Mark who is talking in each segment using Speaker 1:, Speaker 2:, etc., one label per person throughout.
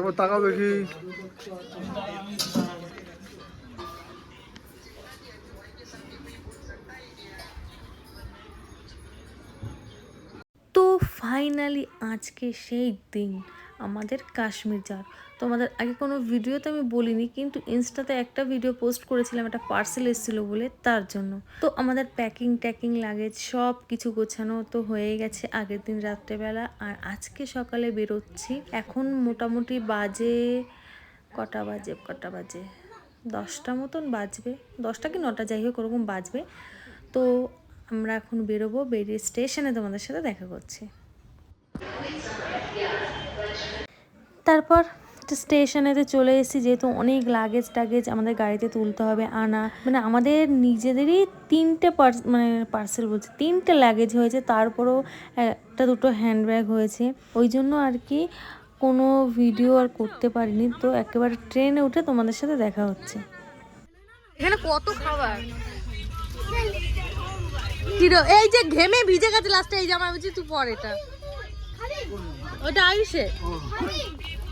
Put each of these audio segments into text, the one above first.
Speaker 1: একবার তাকাও দেখি।
Speaker 2: তো ফাইনালি আজকে সেই দিন। আমাদের কাশ্মীর যাওয়ার। তোমাদের আগে কোনো ভিডিওতে আমি বলিনি, কিন্তু ইনস্টাতে একটা ভিডিও পোস্ট করেছিলাম, একটা পার্সেল এসেছিল বলে তার জন্য। তো আমাদের প্যাকিং ট্যাকিং লাগেজ সব কিছু গোছানো তো হয়ে গেছে আগের দিন রাত্রেবেলা। আর আজকে সকালে বেরোচ্ছি, এখন মোটামুটি বাজে কটা বাজে কটা বাজে? দশটা মতন বাজবে। দশটা কি নটা, যাই হোক, ওরকম বাজবে। তো আমরা এখন বেরোবো, বেরিয়ে স্টেশনে তোমাদের সাথে দেখা করছি। তারপর স্টেশনেতে চলে এসেছি, যেহেতু অনেক লাগেজ টাগেজ আমাদের গাড়িতে তুলতে হবে, আনা মানে আমাদের নিজেদেরই তিনটে পার্স মানে পার্সেল বলছে, তিনটে লাগেজ হয়েছে, তারপরেও একটা দুটো হ্যান্ডব্যাগ হয়েছে। ওই জন্য আর কি কোনো ভিডিও আর করতে পারিনি, তো একেবারে ট্রেনে উঠে তোমাদের সাথে দেখা হচ্ছে।
Speaker 3: এখানে কত খাবার? এই যে ঘেমে ভিজে গেছে লাস্টে এই জামা বুঝি তুই পর এটা। ওটা আইসে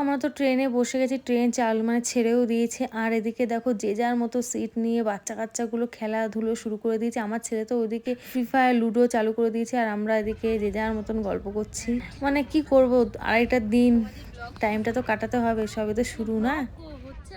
Speaker 2: আমরা তো ট্রেনে বসে গেছি ট্রেন চাল মানে ছেড়েও দিয়েছে। আর এদিকে দেখো যে যার মতো সিট নিয়ে বাচ্চা কাচ্চাগুলো খেলাধুলো শুরু করে দিয়েছে। আমার ছেলে তো ওইদিকে ফ্রি ফায়ার লুডো চালু করে দিয়েছে আর আমরা এদিকে যে যার মতন গল্প করছি। মানে কি করব আড়াইটা দিন টাইমটা তো কাটাতে হবে সবে তো শুরু না?
Speaker 3: হচ্ছে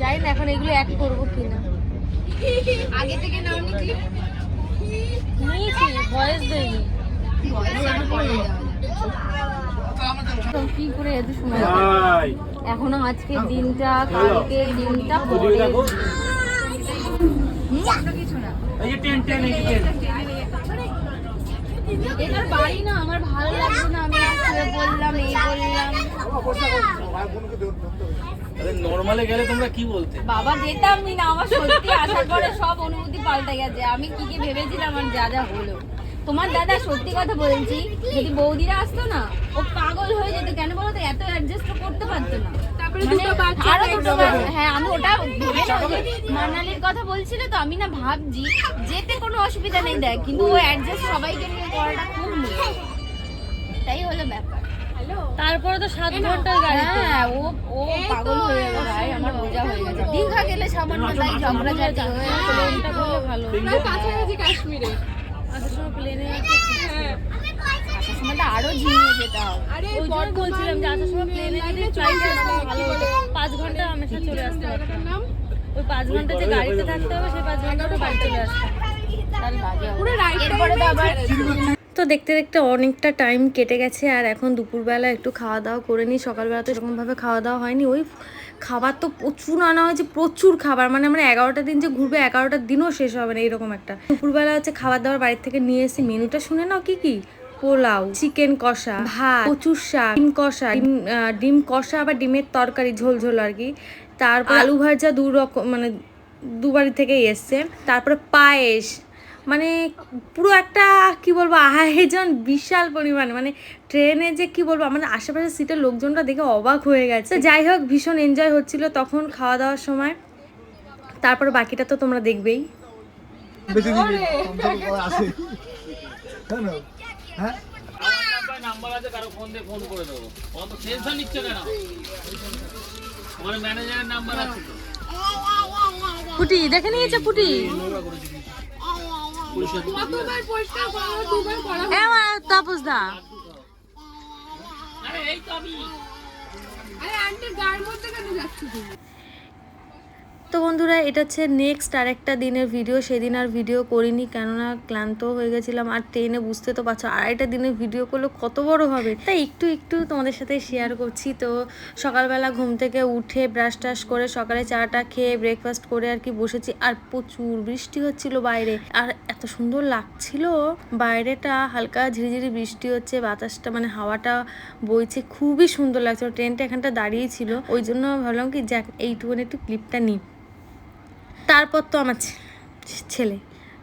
Speaker 3: যাই না এখন এগুলো এক করব কিনা। আগে থেকে নাও নিকি নিয়েছি ভয়েস দেয়নি। কি করে এত যাবে? এখনও আজকে দিনটা কালকে দিনটা পরে এটার বাড়ি না আমার ভালো লাগছে না। আমি বললাম এই বললাম।
Speaker 4: নর্মালে গেলে তোমরা কি বলতে?
Speaker 3: বাবা যেতামই না। আমার সত্যি আসার পরে সব অনুভূতি পাল্টে গেছে। আমি কি কি ভেবেছিলাম আর যা যা হলো। তোমার দাদা সত্যি কথা বলছি যদি বৌদিরা আসতো না ও পাগল হয়ে যেত। কেন বলো তো এত অ্যাডজাস্ট করতে পারতো না। মানে আরও দুটো হ্যাঁ আমি ওটা না, মানালির কথা বলছিল তো আমি না ভাবছি যেতে কোনো অসুবিধা নেই দেখ কিন্তু ও অ্যাডজাস্ট সবাইকে নিয়ে করাটা খুব মুশকিল। তাই হলো ব্যাপার।
Speaker 2: তারপরে তো সাত ঘণ্টার গাড়ি
Speaker 3: হ্যাঁ ও ও পাগল হয়ে যাবে ভাই আমার বোঝা হয়ে গেছে। দীঘা গেলে সামান্য তাই ঝগড়াঝাটি হয়ে
Speaker 2: ভালো।
Speaker 5: কাছাকাছি কাশ্মীরে।
Speaker 2: আসার সময় প্লেনে
Speaker 3: আসার সময় তো আরও ঝিমিয়ে যেতে হবে।
Speaker 2: ওই জন্য বলছিলাম যে আসার সময় প্লেনে যদি ফ্লাইটে আসলে ভালো হতো পাঁচ ঘণ্টা সাথে চলে আসতে পারতাম ওই পাঁচ ঘণ্টা যে গাড়িতে থাকতে হবে সেই পাঁচ ঘণ্টা ওটা বাড়ি চলে আসতাম
Speaker 3: তাহলে বাজে হবে।
Speaker 5: পুরো রাইট
Speaker 3: এরপরে তো আবার
Speaker 2: তো দেখতে দেখতে অনেকটা টাইম কেটে গেছে আর এখন দুপুরবেলা একটু খাওয়া দাওয়া করে নিই। সকালবেলা তো সেরকমভাবে খাওয়া দাওয়া হয়নি। ওই খাবার তো প্রচুর আনা হয়েছে প্রচুর খাবার। মানে আমরা এগারোটা দিন যে ঘুরবে এগারোটার দিনও শেষ হবে না এরকম একটা। দুপুরবেলা হচ্ছে খাবার দাবার বাড়ির থেকে নিয়ে এসে মেনুটা শুনে নাও কি কি? পোলাও চিকেন কষা ভাত কচুর শাক ডিম কষা ডিম ডিম কষা আবার ডিমের তরকারি ঝোল ঝোল আর কি। তারপর আলু ভাজা দু রকম মানে দুবারি থেকেই এসছে। তারপরে পায়েস মানে পুরো একটা কি বলব আয়োজন বিশাল পরিমাণে। মানে ট্রেনে যে কি বলব আমাদের আশেপাশের সিটের লোকজনটা দেখে অবাক হয়ে গেছে। যাই হোক ভীষণ এনজয় হচ্ছিল তখন খাওয়া দাওয়ার সময়। তারপর বাকিটা তো তোমরা দেখবেই।
Speaker 1: হ্যাঁ
Speaker 4: নাম্বার আছে কারও ফোন দিয়ে ফোন করে দেবো অত টেনশন নিচ্ছে কেন? আমার ম্যানেজারের নাম্বার আছে
Speaker 3: পুটি দেখে নিয়েছে পুটি? তাপস দা।
Speaker 4: আরে এই তো আমি।
Speaker 5: আরে আন্টি গার মধ্যে কেন যাচ্ছি?
Speaker 2: বন্ধুরা, এটা হচ্ছে নেক্সট আরেকটা দিনের ভিডিও সেদিন আর ভিডিও করিনি, কেননা ক্লান্ত হয়ে গেছিলাম। আর ট্রেনে বুঝতে তো পারছ, আড়াইটা দিনের ভিডিও করলে কত বড় হবে? তাই একটু একটু তোমাদের সাথে শেয়ার করছি। তো সকালবেলা ঘুম থেকে উঠে ব্রাশ টাশ করে সকালে চাটা খেয়ে ব্রেকফাস্ট করে আর কি বসেছি। আর প্রচুর বৃষ্টি হচ্ছিল বাইরে। আর এত সুন্দর লাগছিল বাইরেটা, হালকা ঝিরিঝিরি বৃষ্টি হচ্ছে, বাতাসটা মানে হাওয়াটা বইছে। খুবই সুন্দর লাগছিল। ট্রেনটা এখানটা দাঁড়িয়ে ছিল। ওই জন্য ভাবলাম কি, যাক, এইটুকুনি একটু ক্লিপটা নিই। তারপর তো আমার ছেলে।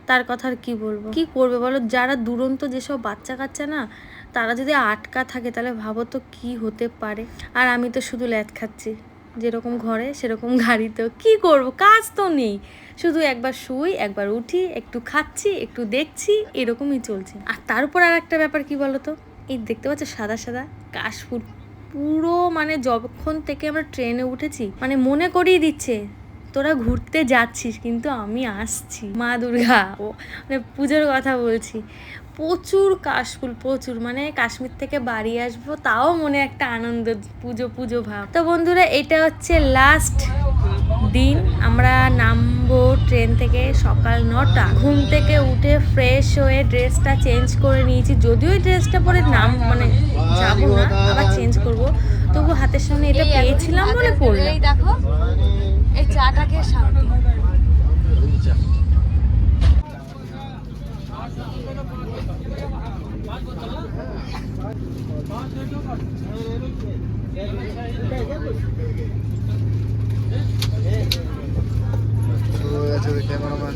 Speaker 2: তার কথা আর কি বলব? কি করবে বলো? যারা দুরন্ত যেসব বাচ্চা কাচ্চা না, তারা যদি আটকা থাকে, তাহলে ভাবো তো কী হতে পারে। আর আমি তো শুধু ল্যাদ খাচ্ছি। যেরকম ঘরে, সেরকম গাড়িতেও। কি করব? কাজ তো নেই। শুধু একবার শুই, একবার উঠি, একটু খাচ্ছি, একটু দেখছি, এরকমই চলছে। আর তার উপর আর একটা ব্যাপার কি বলো তো? এই দেখতে পাচ্ছ, সাদা সাদা কাশফুল। পুরো মানে যখন থেকে আমরা ট্রেনে উঠেছি মানে মনে করিয়ে দিচ্ছে। তোরা ঘুরতে যাচ্ছিস কিন্তু আমি আসছি। মা দুর্গা ও মানে পুজোর কথা বলছি। প্রচুর কাশফুল প্রচুর মানে কাশ্মীর থেকে বাড়ি আসব তাও মনে একটা আনন্দ পুজো পুজো ভাব। তো বন্ধুরা এটা হচ্ছে লাস্ট দিন। আমরা নামবো ট্রেন থেকে সকাল নটা। ঘুম থেকে উঠে ফ্রেশ হয়ে ড্রেসটা চেঞ্জ করে নিয়েছি। যদিও ড্রেসটা পরে নাম মানে যাব না আবার চেঞ্জ করব। তবু হাতের সামনে এটা পেয়েছিলাম বলে পড়লাম।
Speaker 3: দেখো এই চাটাকে শান্তি।
Speaker 1: শুরু ক্যামেরাম্যান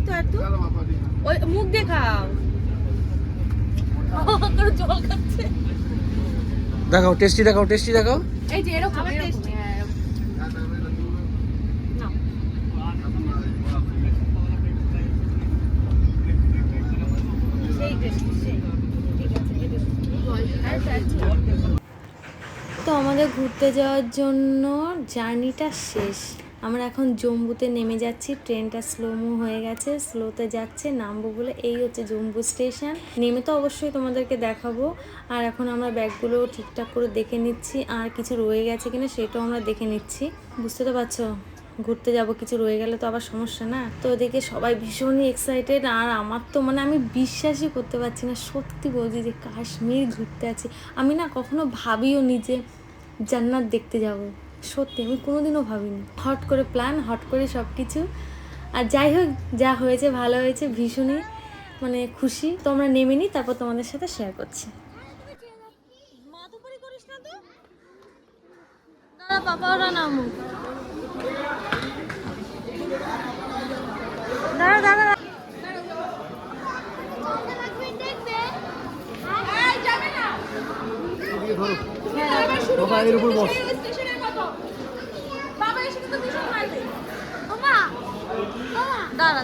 Speaker 5: তো
Speaker 2: আর ওই মুখ দেখাও। জল খাচ্ছে।
Speaker 1: দেখাও টেস্টি দেখাও টেস্টি দেখাও।
Speaker 5: এই যে এরকম এরকম
Speaker 2: তো আমাদের ঘুরতে যাওয়ার জন্য জার্নিটা শেষ। আমরা এখন জম্বুতে নেমে যাচ্ছি। ট্রেনটা স্লোমো হয়ে গেছে স্লোতে যাচ্ছে, নামবো বলে। এই হচ্ছে জম্বু স্টেশন। নেমে তো অবশ্যই তোমাদেরকে দেখাবো। আর এখন আমরা ব্যাগগুলো ঠিকঠাক করে দেখে নিচ্ছি, আর কিছু রয়ে গেছে কিনা সেটাও আমরা দেখে নিচ্ছি। বুঝতে তো পারছ? ঘুরতে যাব, কিছু রয়ে গেলে তো আবার সমস্যা না? তো ওদিকে সবাই ভীষণই এক্সাইটেড আর আমার তো মানে আমি বিশ্বাসই করতে পারছি না। সত্যি বলছি যে কাশ্মীর ঘুরতে আছি। আমি না কখনো ভাবিও নি যে জান্নাত দেখতে যাব। সত্যি আমি কোনোদিনও ভাবিনি। হট করে প্ল্যান হট করে সব কিছু আর যাই হোক যা হয়েছে ভালো হয়েছে ভীষণই মানে খুশি। তো আমরা নেমে নিই তারপর তোমাদের সাথে শেয়ার করছি। বাবা ওরা নামুক। দাঁড়া দাঁড়া
Speaker 1: বাবা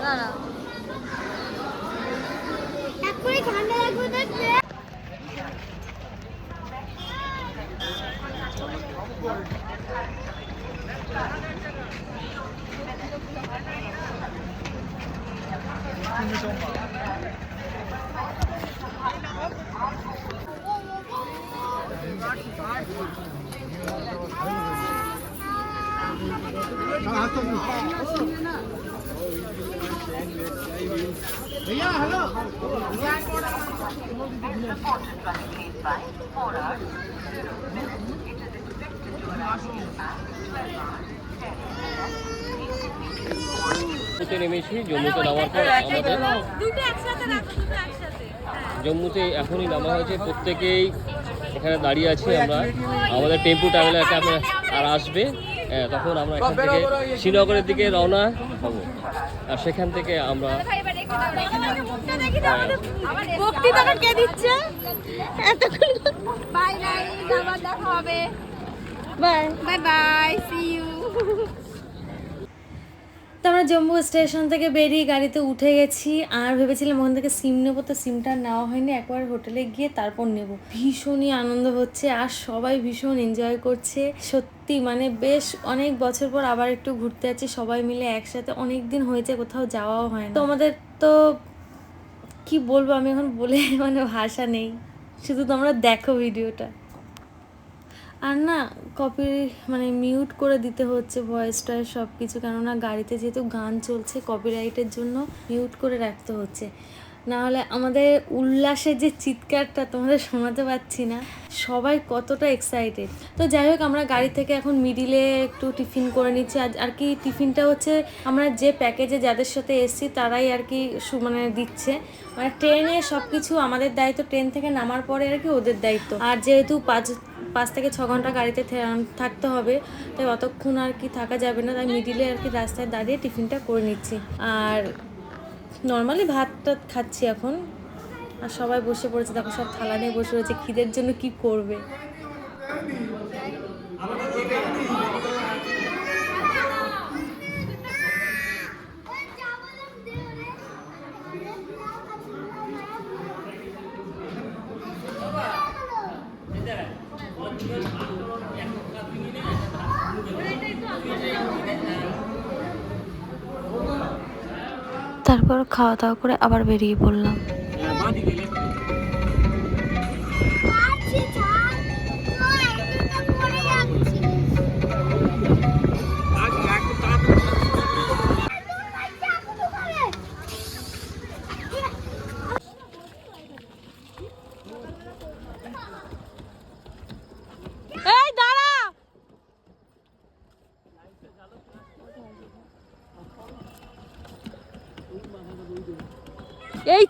Speaker 1: এর উপর বস
Speaker 4: জম্মুতে নেমেছি জম্মুতে নামার পর আমাদের জম্মুতে এখনই নামা হয়েছে। প্রত্যেকেই এখানে দাঁড়িয়ে আছি আমরা। আমাদের টেম্পু ট্রাভেলার ক্যাব আর আসবে। তখন আমরা এখান থেকে শ্রীনগরের দিকে রওনা হব। আর সেখান থেকে আমরা
Speaker 2: বক্তৃতাটা কে দিচ্ছে এতক্ষণ
Speaker 3: বাই বাই আবার দেখা হবে
Speaker 2: bye
Speaker 3: bye bye see you
Speaker 2: তো আমরা জম্মু স্টেশন থেকে বেরিয়ে গাড়িতে উঠে গেছি আর ভেবেছিলাম ওখান থেকে সিম নেব, তো সিমটা নেওয়া হয়নি। একবার হোটেলে গিয়ে তারপর নেব। ভীষণই আনন্দ হচ্ছে আর সবাই ভীষণ এনজয় করছে। সত্যি মানে বেশ অনেক বছর পর আবার একটু ঘুরতে যাচ্ছি, সবাই মিলে একসাথে অনেক দিন হয়েছে, কোথাও যাওয়াও হয় না তো আমাদের তো কি বলব, আমি এখন বলে মানে ভাষা নেই। শুধু তোমরা দেখো ভিডিওটা আর না কপি মানে মিউট করে দিতে হচ্ছে ভয়েসটা সব কিছু কেননা গাড়িতে যেহেতু গান চলছে কপিরাইটের জন্য মিউট করে রাখতে হচ্ছে। না হলে আমাদের উল্লাসের যে চিৎকারটা তোমাদের শোনাতে পারছি না, সবাই কতটা এক্সাইটেড তো যাই হোক, আমরা গাড়ি থেকে এখন মিডিলে একটু টিফিন করে নিচ্ছি। আর আর কি টিফিনটা হচ্ছে, আমরা যে প্যাকেজে যাদের সাথে এসছি তারাই আর কি মানে দিচ্ছে। মানে ট্রেনে সব কিছু আমাদের দায়িত্ব ট্রেন থেকে নামার পরে আর কি ওদের দায়িত্ব। আর যেহেতু পাঁচ পাঁচ থেকে ছ ঘণ্টা গাড়িতে থাকতে হবে, তাই অতক্ষণ আর কি থাকা যাবে না, তাই মিডিলে আর কি রাস্তায় দাঁড়িয়ে টিফিনটা করে নিচ্ছি। আর নর্মালি ভাতটা খাচ্ছি এখন। আর সবাই বসে পড়েছে, দেখো সব থালা নিয়ে বসে রয়েছে, খিদের জন্য কি করবে? তারপর খাওয়া দাওয়া করে আবার বেরিয়ে পড়লাম।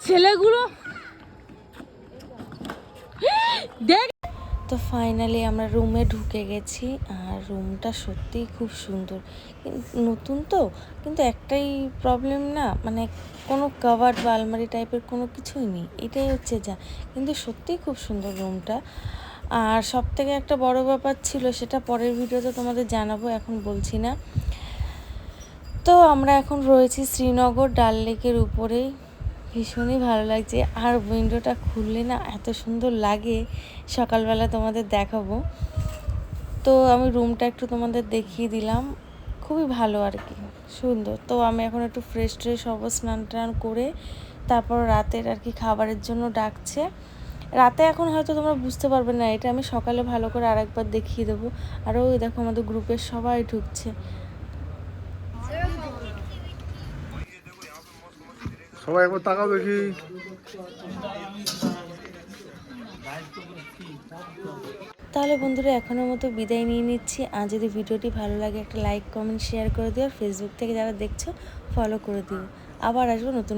Speaker 2: ছেলেগুলো? দেখ। তো ফাইনালি আমরা রুমে ঢুকে গেছি, আর রুমটা সত্যিই খুব সুন্দর। নতুন তো, কিন্তু একটাই প্রবলেম না মানে কোনো কাভার বা আলমারি টাইপের কোনো কিছুই নেই, এটাই হচ্ছে যা। কিন্তু সত্যিই খুব সুন্দর রুমটা আর সব থেকে একটা বড় ব্যাপার ছিল, সেটা পরের ভিডিওতে তোমাদের জানাব, এখন বলছি না। তো আমরা এখন রয়েছি শ্রীনগর ডাল লেকের উপরেই। ভীষণই ভালো লাগছে। আর উইন্ডোটা খুললে না এত সুন্দর লাগে। সকালবেলা তোমাদের দেখাবো। তো আমি রুমটা একটু তোমাদের দেখিয়ে দিলাম। খুবই ভালো আর কি, সুন্দর। তো আমি এখন একটু ফ্রেশ ট্রেশ হব স্নান টান করে। তারপর রাতের আর কি খাবারের জন্য ডাকছে। রাতে এখন হয়তো তোমরা বুঝতে পারবে না, এটা আমি সকালে ভালো করে আরেকবার দেখিয়ে দেবো। আর ওই দেখো আমাদের গ্রুপের সবাই ঢুকছে।
Speaker 1: সবাই একবার তাকাও দেখি।
Speaker 2: তাহলে বন্ধুরা এখনও মতো বিদায় নিয়ে নিচ্ছি। আর যদি ভিডিওটি ভালো লাগে, একটা লাইক কমেন্ট শেয়ার করে দিও। ফেসবুক থেকে যারা দেখছ ফলো করে দিও। আবার আসব নতুন